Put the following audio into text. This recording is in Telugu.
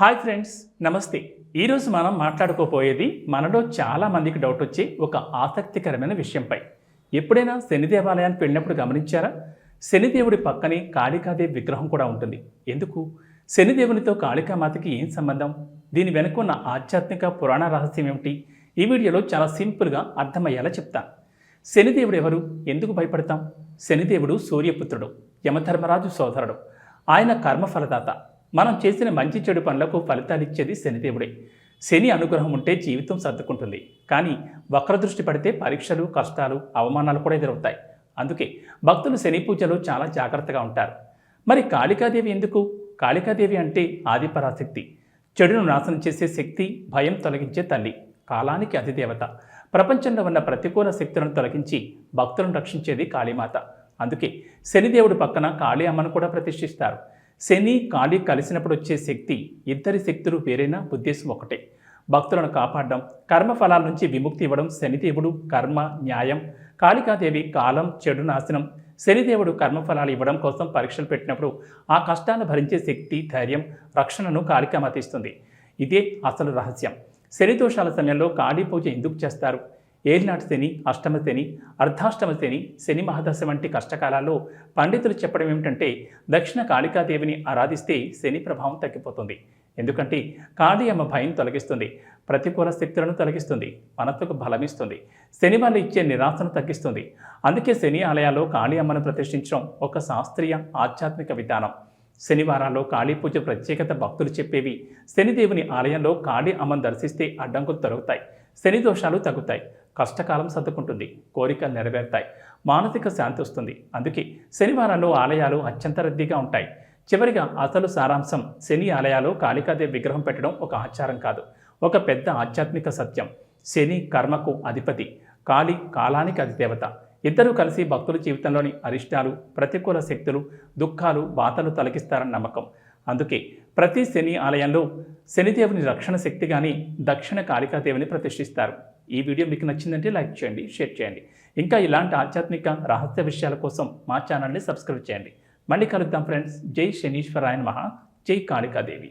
హాయ్ ఫ్రెండ్స్ నమస్తే. ఈరోజు మనం మాట్లాడుకోపోయేది మనలో చాలా మందికి డౌట్ వచ్చే ఒక ఆసక్తికరమైన విషయంపై. ఎప్పుడైనా శని దేవాలయానికి వెళ్ళినప్పుడు గమనించారా? శనిదేవుడి పక్కనే కాళికాదేవి విగ్రహం కూడా ఉంటుంది. ఎందుకు? శనిదేవునితో కాళికామాతకి ఏం సంబంధం? దీని వెనుక ఉన్న ఆధ్యాత్మిక పురాణ రహస్యం ఏమిటి? ఈ వీడియోలో చాలా సింపుల్గా అర్థమయ్యేలా చెప్తాను. శనిదేవుడు ఎవరు? ఎందుకు భయపడతాం? శనిదేవుడు సూర్యపుత్రుడు యమధర్మరాజు సోదరుడు. ఆయన కర్మఫలదాత మనం చేసిన మంచి చెడు పనులకు ఫలితాలు ఇచ్చేది శనిదేవుడే. శని అనుగ్రహం ఉంటే జీవితం సర్దుకుంటుంది. కానీ వక్రదృష్టి పడితే పరీక్షలు కష్టాలు అవమానాలు కూడా ఎదురవుతాయి. అందుకే భక్తులు శని పూజలు చాలా జాగ్రత్తగా ఉంటారు. మరి కాళికాదేవి ఎందుకు? కాళికాదేవి అంటే ఆదిపరాశక్తి. చెడును నాశనం చేసే శక్తి భయం తొలగించే తల్లి కాలానికి అధిదేవత. ప్రపంచంలో ఉన్న ప్రతికూల శక్తులను తొలగించి భక్తులను రక్షించేది కాళీమాత. అందుకే శనిదేవుడి పక్కన కాళీ అమ్మను కూడా ప్రతిష్ఠిస్తారు. శని కాళి కలిసినప్పుడు వచ్చే శక్తి ఇద్దరి శక్తులు వేరైనా ఉద్దేశం ఒకటే. భక్తులను కాపాడడం కర్మఫలాల నుంచి విముక్తి ఇవ్వడం శనిదేవుడు కర్మ న్యాయం. కాళికాదేవి కాలం చెడు నాశనం. శనిదేవుడు కర్మఫలాలు ఇవ్వడం కోసం పరీక్షలు పెట్టినప్పుడు ఆ కష్టాన్ని భరించే శక్తి ధైర్యం రక్షణను కాళికామతిస్తుంది ఇదే అసలు రహస్యం. శని దోషాల సమయంలో కాళీ పూజ ఎందుకు చేస్తారు? ఏలినాటి శని అష్టమ శని అర్ధాష్టమ శని శని మహాదశ వంటి కష్టకాలాల్లో పండితులు చెప్పడం ఏమిటంటే దక్షిణ కాళికాదేవిని ఆరాధిస్తే శని ప్రభావం తగ్గిపోతుంది. ఎందుకంటే కాళీ అమ్మ భయం తొలగిస్తుంది ప్రతికూల శక్తులను తొలగిస్తుంది మనత్తుకు బలమిస్తుంది శని వల్ల ఇచ్చే నిరాశను తగ్గిస్తుంది. అందుకే శని ఆలయాల్లో కాళీ అమ్మను ప్రతిష్ఠించడం ఒక శాస్త్రీయ ఆధ్యాత్మిక విధానం. శనివారాల్లో కాళీ పూజ ప్రత్యేకత భక్తులు చెప్పేవి. శనిదేవుని ఆలయంలో కాళీ అమ్మను దర్శిస్తే అడ్డంకులు తొలగుతాయి. శని దోషాలు తగ్గుతాయి. కష్టకాలం సర్దుకుంటుంది. కోరికలు నెరవేరుతాయి. మానసిక శాంతి వస్తుంది. అందుకే శనివారాల్లో ఆలయాలు అత్యంత రద్దీగా ఉంటాయి. చివరిగా అసలు సారాంశం శని ఆలయాలు కాళికాదేవి విగ్రహం పెట్టడం ఒక ఆచారం కాదు. ఒక పెద్ద ఆధ్యాత్మిక సత్యం. శని కర్మకు అధిపతి. కాళి కాలానికి అధిదేవత. ఇద్దరూ కలిసి భక్తుల జీవితంలోని అరిష్టాలు ప్రతికూల శక్తులు దుఃఖాలు బాధలు తొలగిస్తారని నమ్మకం. అందుకే ప్రతి శని ఆలయంలో శనిదేవుని రక్షణ శక్తిగాని దక్షిణ కాళికాదేవిని ప్రతిష్ఠిస్తారు. ఈ వీడియో మీకు నచ్చిందంటే లైక్ చేయండి షేర్ చేయండి. ఇంకా ఇలాంటి ఆధ్యాత్మిక రహస్య విషయాల కోసం మా ఛానల్ని సబ్స్క్రైబ్ చేయండి. మళ్ళీ కలుద్దాం ఫ్రెండ్స్. జై శనీశ్వరాయన్ మహా జై కాళికాదేవి.